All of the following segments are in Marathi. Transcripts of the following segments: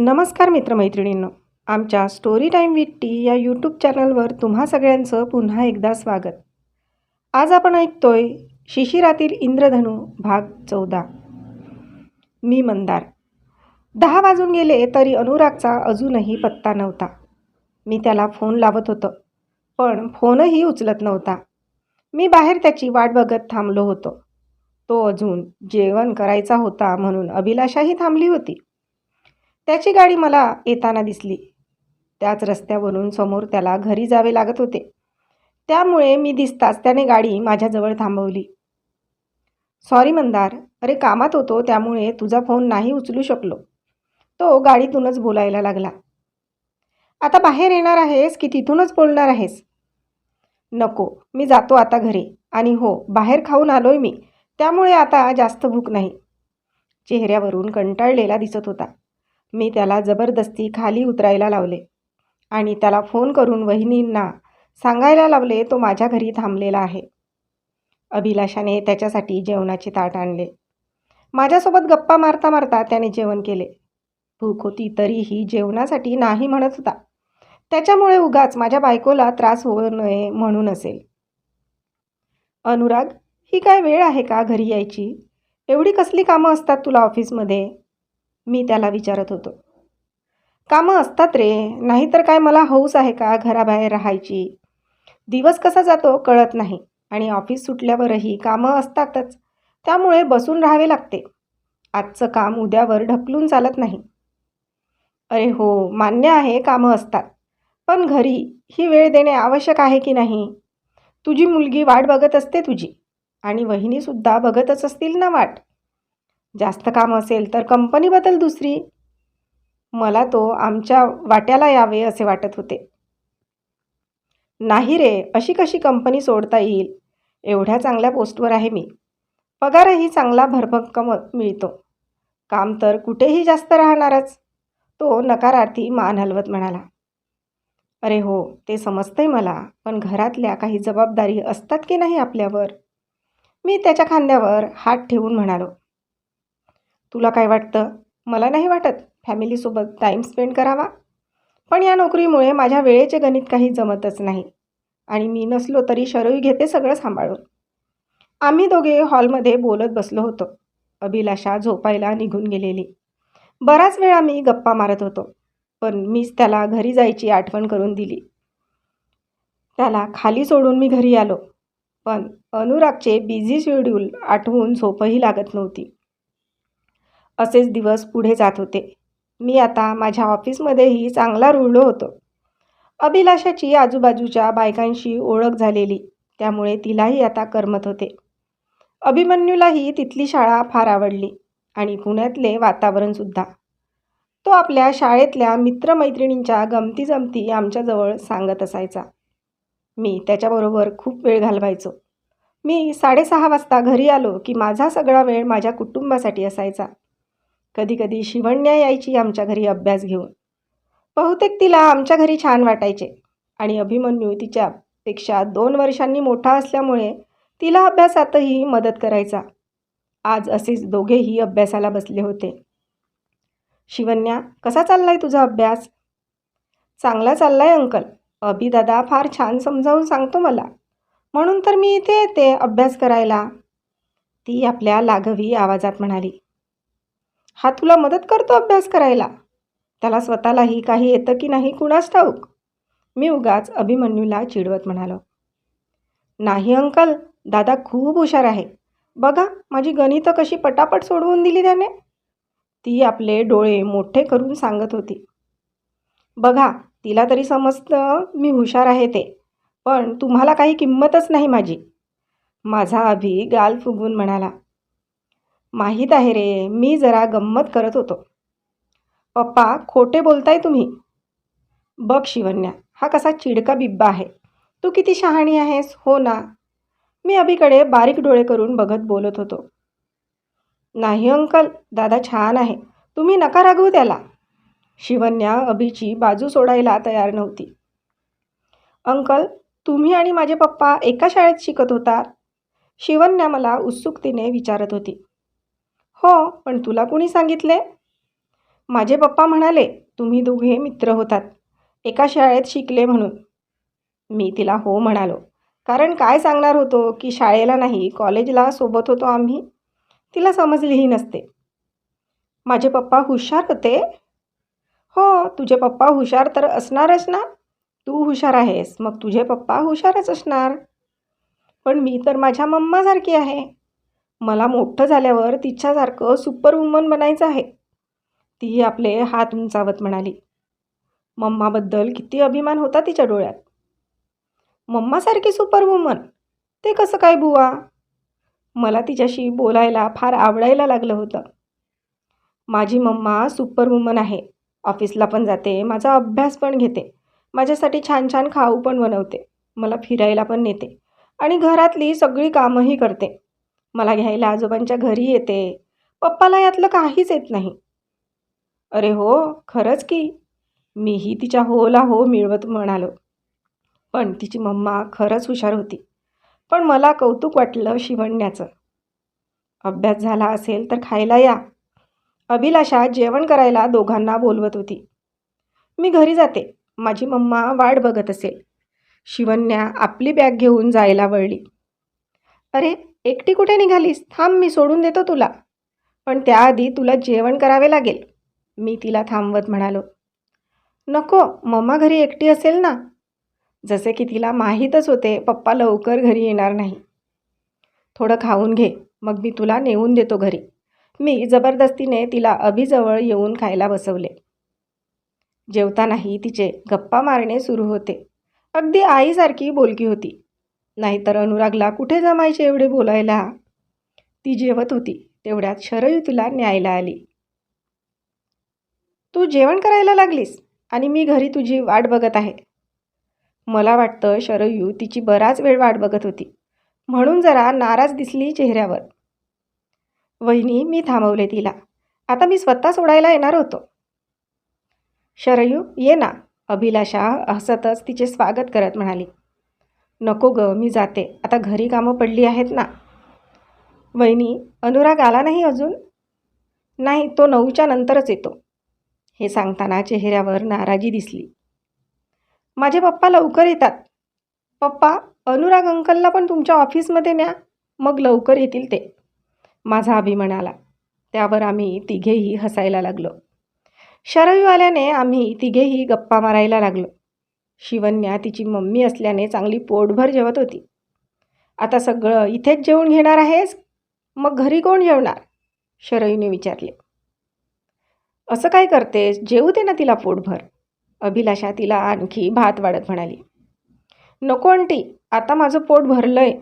नमस्कार मित्रमैत्रिणींनो आमच्या स्टोरी टाईम विथ टी या यूट्यूब चॅनलवर तुम्हा सगळ्यांचं पुन्हा एकदा स्वागत. आज आपण ऐकतोय शिशिरातील इंद्रधनू भाग चौदा. मी मंदार. दहा वाजून गेले तरी अनुरागचा अजूनही पत्ता नव्हता. मी त्याला फोन लावत होतो पण फोनही उचलत नव्हता. मी बाहेर त्याची वाट बघत थांबलो होतो. तो अजून जेवण करायचा होता म्हणून अभिलाषाही थांबली होती. त्याची गाडी मला येताना दिसली. त्याच रस्त्यावरून समोर त्याला घरी जावे लागत होते. त्यामुळे मी दिसताच त्याने गाडी माझ्याजवळ थांबवली. सॉरी मंदार अरे कामात होतो त्यामुळे तुझा फोन नाही उचलू शकलो. तो गाडीतूनच बोलायला लागला. आता बाहेर येणार आहेस की तिथूनच बोलणार आहेस? नको मी जातो आता घरी. आणि हो बाहेर खाऊन आलोय मी. त्यामुळे आता जास्त भूक नाही. चेहऱ्यावरून कंटाळलेला दिसत होता. मी त्याला जबरदस्ती खाली उतरायला लावले आणि त्याला फोन करून वहिनींना सांगायला लावले तो माझ्या घरी थांबलेला आहे. अभिलाषाने त्याच्यासाठी जेवणाचे ताट आणले. माझ्यासोबत गप्पा मारता मारता त्याने जेवण केले. भूक होती तरीही जेवणासाठी नाही म्हणत होता. त्याच्यामुळे उगाच माझ्या बायकोला त्रास होऊ नये म्हणून असेल. अनुराग ही काय वेळ आहे का घरी यायची? एवढी कसली कामं असतात तुला ऑफिसमध्ये? मी त्याला विचारत होतो. कामं असतात रे नाहीतर काय मला हौस आहे का घराबाहेर राहायची? दिवस कसा जातो कळत नाही आणि ऑफिस सुटल्यावरही कामं असतातच त्यामुळे बसून राहावे लागते. आजचं काम उद्यावर ढकलून चालत नाही. अरे हो मान्य आहे कामं असतात पण घरी ही वेळ देणे आवश्यक आहे की नाही? तुझी मुलगी वाट बघत असते तुझी आणि वहिनीसुद्धा बघतच असतील ना वाट? जास्त काम असेल तर कंपनी बदल दुसरी. मला तो आमच्या वाट्याला यावे असे वाटत होते. नाही रे अशी कशी कंपनी सोडता येईल? एवढ्या चांगल्या पोस्टवर आहे मी. पगारही चांगला भरभक्कम मिळतो. काम तर कुठेही जास्त राहणारच. तो नकारार्थी मान हलवत म्हणाला. अरे हो ते समजतंय मला पण घरातल्या काही जबाबदारी असतात की नाही आपल्यावर? मी त्याच्या खांद्यावर हात ठेवून म्हणालो. तुला काय वाटतं? मला नाही वाटत. फॅमिलीसोबत टाईम स्पेंड करावा. पण या नोकरीमुळे माझ्या वेळेचे गणित काही जमतच नाही. आणि मी नसलो तरी शरयू घेते सगळं सांभाळून. आम्ही दोघे हॉलमध्ये बोलत बसलो होतो. अभिलाषा झोपायला निघून गेलेली. बराच वेळ आम्ही गप्पा मारत होतो. पण मीच त्याला घरी जायची आठवण करून दिली. त्याला खाली सोडून मी घरी आलो. पण अनुरागचे बिझी शेड्यूल आठवून झोपही लागत नव्हती. असेच दिवस पुढे जात होते. मी आता माझ्या ऑफिसमध्येही चांगला रुळलो होतो. अभिलाषाची आजूबाजूच्या बायकांशी ओळख झालेली त्यामुळे तिलाही आता करमत होते. अभिमन्यूलाही तिथली शाळा फार आवडली आणि पुण्यातले वातावरणसुद्धा तो आपल्या शाळेतल्या मित्रमैत्रिणींच्या गमती जमती आमच्याजवळ सांगत असायचा. मी त्याच्याबरोबर खूप वेळ घालवायचो. मी साडेसहा वाजता घरी आलो की माझा सगळा वेळ माझ्या कुटुंबासाठी असायचा. कधीकधी शिवण्या यायची आमच्या घरी अभ्यास घेऊन. बहुतेक तिला आमच्या घरी छान वाटायचे. आणि अभिमन्यू तिच्यापेक्षा दोन वर्षांनी मोठा असल्यामुळे तिला अभ्यासातही मदत करायचा. आज असेच दोघेही अभ्यासाला बसले होते. शिवन्या कसा चाललाय तुझा अभ्यास? चांगला चाललाय अंकल. अभिदादा फार छान समजावून सांगतो मला. म्हणून तर मी इथे येते अभ्यास करायला. ती आपल्या लाघवी आवाजात म्हणाली. हा तुला मदत करतो अभ्यास करायला. त्याला स्वतःलाही काही येतं की नाही कुणास ठाऊक? मी उगाच अभिमन्यूला चिडवत म्हणालो. नाही अंकल. दादा खूप हुशार आहे. बघा माझी गणितं कशी पटापट सोडवून दिली त्याने. ती आपले डोळे मोठे करून सांगत होती. बघा तिला तरी समजतं मी हुशार आहे ते पण तुम्हाला काही किंमतच नाही माझी. माझा अभि गाल फुगून म्हणाला. माहीत आहे रे मी जरा गंमत करत होतो. पप्पा खोटे बोलताय तुम्ही? बघ शिवन्या हा कसा चिडका बिब्बा आहे. तू किती शहाणी आहेस हो ना? मी अभिकडे बारीक डोळे करून बघत बोलत होतो. नाही अंकल दादा छान आहे. तुम्ही नका रागवू त्याला. शिवन्या अभिची बाजू सोडायला तयार नव्हती. अंकल तुम्ही आणि माझे पप्पा एका शाळेत शिकत होता? शिवन्या मला उत्सुकतेने विचारत होती. हो पण तुला कुणी सांगितले? माझे पप्पा म्हणाले तुम्ही दोघे मित्र होतात. एका शाळेत शिकले म्हणून. मी तिला हो म्हणालो. कारण काय सांगणार होतो की शाळेला नाही कॉलेजला सोबत होतो आम्ही? तिला समजलीही नसते. माझे पप्पा हुशार होते? हो तुझे पप्पा हुशार तर असणारच ना? तू हुशार आहेस मग तुझे पप्पा हुशारच असणार. पण मी तर माझ्या मम्मासारखी आहे. मला मोठं झाल्यावर तिच्यासारखं सुपर वुमन बनायचं आहे. ती आपले हात उंचावत म्हणाली. मम्माबद्दल किती अभिमान होता तिच्या डोळ्यात. मम्मासारखी सुपर वुमन ते कसं काय बुवा? मला तिच्याशी बोलायला फार आवडायला लागलं होतं. माझी मम्मा सुपर वुमन आहे. ऑफिसला पण जाते माझा अभ्यास पण घेते. माझ्यासाठी छान छान खाऊ पण बनवते. मला फिरायला पण नेते. आणि घरातली सगळी कामंही करते. मला घ्यायला आजोबांच्या घरी येते. पप्पाला यातलं काहीच येत नाही. अरे हो खरंच की. मीही तिच्या होला हो मिळवत म्हणालो. पण तिची मम्मा खरंच हुशार होती. पण मला कौतुक वाटलं शिवण्याचं. अभ्यास झाला असेल तर खायला या. अभिलाषा जेवण करायला दोघांना बोलवत होती. मी घरी जाते. माझी मम्मा वाट बघत असेल. शिवन्या आपली बॅग घेऊन जायला वळली. अरे एकटी कुठे निघालीस? थांब मी सोडून देतो तुला. पण त्याआधी तुला जेवण करावे लागेल. मी तिला थांबवत म्हणालो. नको मम्मा घरी एकटी असेल ना? जसे की तिला माहीतच होते पप्पा लवकर घरी येणार नाही. थोडं खाऊन घे मग मी तुला नेऊन देतो घरी. मी जबरदस्तीने तिला अभिजवळ येऊन खायला बसवले. जेवतानाही तिचे गप्पा मारणे सुरू होते. अगदी आईसारखी बोलकी होती. नाहीतर अनुरागला कुठे जमायचे एवढे बोलायला? ती जेवत होती. तेवढ्यात शरयू तिला न्यायला आली. तू जेवण करायला लागलीस आणि मी घरी तुझी वाट बघत आहे. मला वाटतं शरयू तिची बराच वेळ वाट बघत होती. म्हणून जरा नाराज दिसली चेहऱ्यावर. वहिनी मी थांबवले तिला. आता मी स्वतः सोडायला येणार होतो. शरयू ये ना. अभिलाषा हसतच तिचे स्वागत करत म्हणाली. नको ग मी जाते. आता घरी कामं पडली आहेत ना. वहिनी अनुराग आला नाही अजून? नाही तो नऊच्या नंतरच येतो. हे सांगताना चेहऱ्यावर नाराजी दिसली. माझे पप्पा लवकर येतात. पप्पा अनुराग अंकलला पण तुमच्या ऑफिसमध्ये न्या. मग लवकर येतील ते. माझा अभिमान आला. त्यावर आम्ही तिघेही हसायला लागलो. शरयू आल्याने आम्ही तिघेही गप्पा मारायला लागलो. शिवन्या तिची मम्मी असल्याने चांगली पोटभर जेवत होती. आता सगळं इथेच जेवून घेणार आहेस? मग घरी कोण जेवणार? शरयूने विचारले. असं काय करतेस? जेवू दे ना तिला पोटभर. अभिलाषा तिला आणखी भात वाढत म्हणाली. नको आंटी आता माझं पोट भरलंय.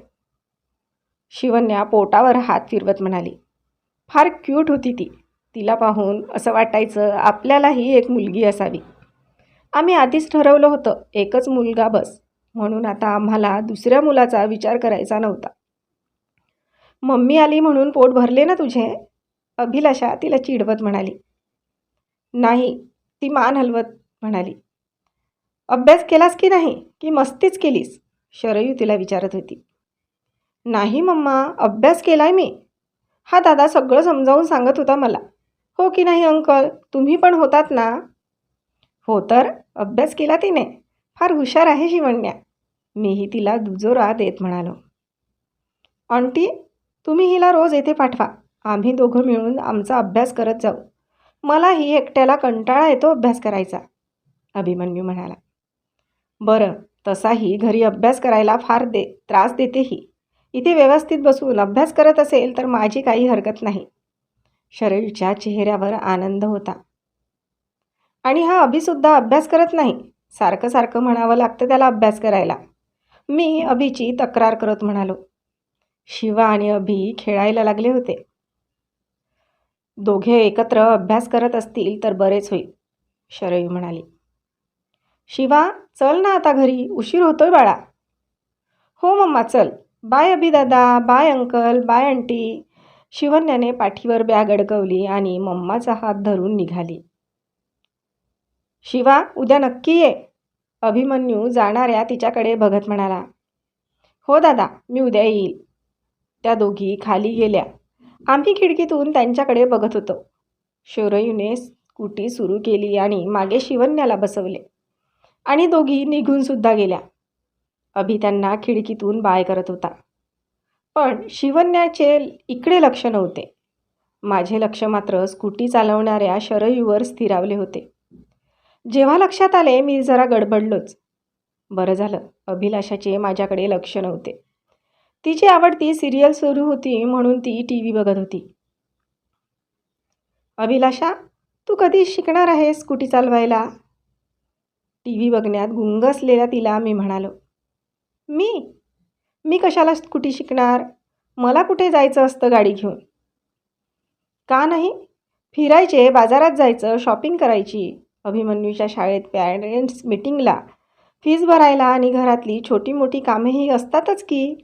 शिवन्या पोटावर हात फिरवत म्हणाली. फार क्यूट होती ती. तिला पाहून असं वाटायचं आपल्यालाही एक मुलगी असावी. आम्ही आधीच ठरवलं होतं एकच मुलगा बस. म्हणून आता आम्हाला दुसऱ्या मुलाचा विचार करायचा नव्हता. मम्मी आली म्हणून पोट भरले ना तुझे? अभिलाषा तिला चिडवत म्हणाली. नाही ती मान हलवत म्हणाली. अभ्यास केलास की नाही? की मस्तीच केलीस? शरयू तिला विचारत होती. नाही मम्मा अभ्यास केलाय मी. हा दादा सगळं समजावून सांगत होता मला. हो की नाही अंकल? तुम्ही पण होतात ना? हो तर अभ्यास केला तिने. फार हुशार आहे शिवण्या. मीही तिला दुजोरा देत म्हणालो. आंटी तुम्ही हिला रोज येथे पाठवा. आम्ही दोघं मिळून आमचा अभ्यास करत जाऊ. मलाही एकट्याला कंटाळा येतो अभ्यास करायचा अभिमन्यू म्हणाला. बरं तसाही घरी अभ्यास करायला फार दे त्रास देतेही. इथे व्यवस्थित बसून अभ्यास करत असेल तर माझी काही हरकत नाही. शरयूच्या चेहऱ्यावर आनंद होता. आणि हा अभिसुद्धा अभ्यास करत नाही. सारखं सारखं म्हणावं लागतं त्याला अभ्यास करायला. मी अभिची तक्रार करत म्हणालो. शिवा आणि अभि खेळायला लागले होते. दोघे एकत्र अभ्यास करत असतील तर बरेच होईल शरयू म्हणाली. शिवा चल ना आता घरी उशीर होतोय बाळा. हो मम्मा चल. बाय अभिदादा बाय अंकल बाय आंटी. शिवन्याने पाठीवर बॅग अडकवली आणि मम्माचा हात धरून निघाली. शिवा उद्या नक्की ये अभिमन्यू जाणाऱ्या तिच्याकडे बघत म्हणाला. हो दादा मी उद्या येईल. त्या दोघी खाली गेल्या. आम्ही खिडकीतून त्यांच्याकडे बघत होतो. शोरयूने स्कूटी सुरू केली आणि मागे शिवन्याला बसवले. आणि दोघी निघूनसुद्धा गेल्या. अभि त्यांना खिडकीतून बाय करत होता. पण शिवन्याचे इकडे लक्ष नव्हते. माझे लक्ष मात्र स्कूटी चालवणाऱ्या शरयूवर स्थिरावले होते. जेव्हा लक्षात आले मी जरा गडबडलोच. बरं झालं अभिलाषाचे माझ्याकडे लक्ष नव्हते. तिची आवडती सिरियल सुरू होती म्हणून ती टी व्ही बघत होती. अभिलाषा तू कधी शिकणार आहेस स्कूटी चालवायला? टी व्ही बघण्यात गुंग असलेल्या तिला मी म्हणालो. मी? मी कशाला स्कूटी शिकणार? मला कुठे जायचं असतं गाडी घेऊन? का नाही? फिरायचे बाजारात जायचं शॉपिंग करायची. अभिमन्यूच्या शाळेत पॅरेंट्स मिटिंगला फीज भरायला आणि घरातली छोटी मोठी कामेही असतातच की?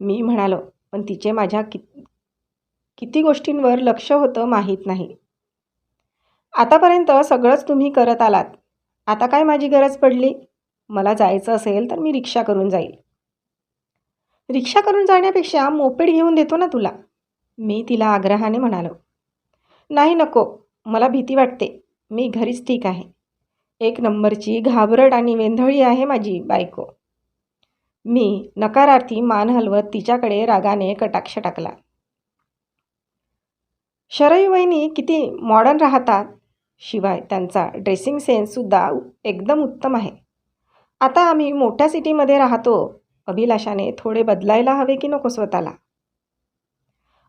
मी म्हणालो पण तिचे माझ्या कि किती गोष्टींवर लक्ष होतं माहीत नाही. आतापर्यंत सगळंच तुम्ही करत आलात. आता काय माझी गरज पडली? मला जायचं असेल तर मी रिक्षा करून जाईल. रिक्षा करून जाण्यापेक्षा मोपेड घेऊन देतो ना तुला मी तिला आग्रहाने म्हणालो. नाही नको मला भीती वाटते. मी घरीच ठीक आहे. एक नंबरची घाबरट आणि वेंधळी आहे माझी बायको. मी नकारार्थी मान हलवत तिच्याकडे रागाने कटाक्ष टाकला. शरयू वहिनी किती मॉडर्न राहतात. शिवाय त्यांचा ड्रेसिंग सेन्ससुद्धा एकदम उत्तम आहे. आता आम्ही मोठ्या सिटीमध्ये राहतो. अभिलाषाने थोडे बदलायला हवे की नको स्वतःला?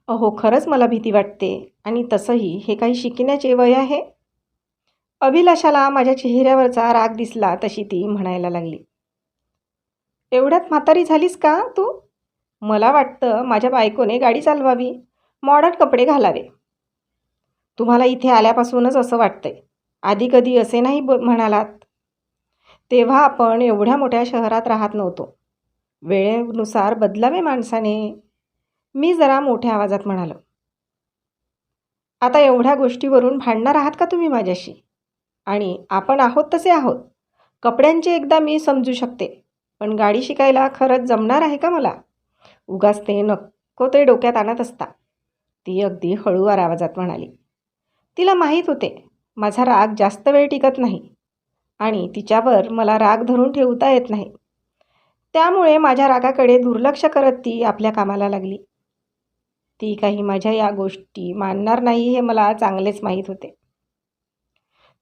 अहो खरंच मला भीती वाटते. आणि तसंही हे काही शिकण्याचे वय आहे? अभिलाषाला माझ्या चेहऱ्यावरचा राग दिसला तशी ती म्हणायला लागली. एवढ्यात म्हातारी झालीस का तू? मला वाटतं माझ्या बायकोने गाडी चालवावी मॉडर्न कपडे घालावे. तुम्हाला इथे आल्यापासूनच असं वाटतंय. आधी कधी असे नाही ब म्हणालात. तेव्हा आपण एवढ्या मोठ्या शहरात राहत नव्हतो. वेळेनुसार बदलावे माणसाने. मी जरा मोठ्या आवाजात म्हणालो. आता एवढ्या गोष्टीवरून भांडणार आहात का तुम्ही माझ्याशी? आणि आपण आहोत तसे आहोत. कपड्यांचे एकदा मी समजू शकते पण गाडी शिकायला खरंच जमणार आहे का मला? उगाच ते नको ते डोक्यात आणत असता. ती अगदी हळूवार आवाजात म्हणाली. तिला माहीत होते माझा राग जास्त वेळ टिकत नाही आणि तिच्यावर मला राग धरून ठेवता येत नाही. त्यामुळे माझ्या रागाकडे दुर्लक्ष करत ती आपल्या कामाला लागली. ती काही माझ्या या गोष्टी मानणार नाही हे मला चांगलेच माहीत होते.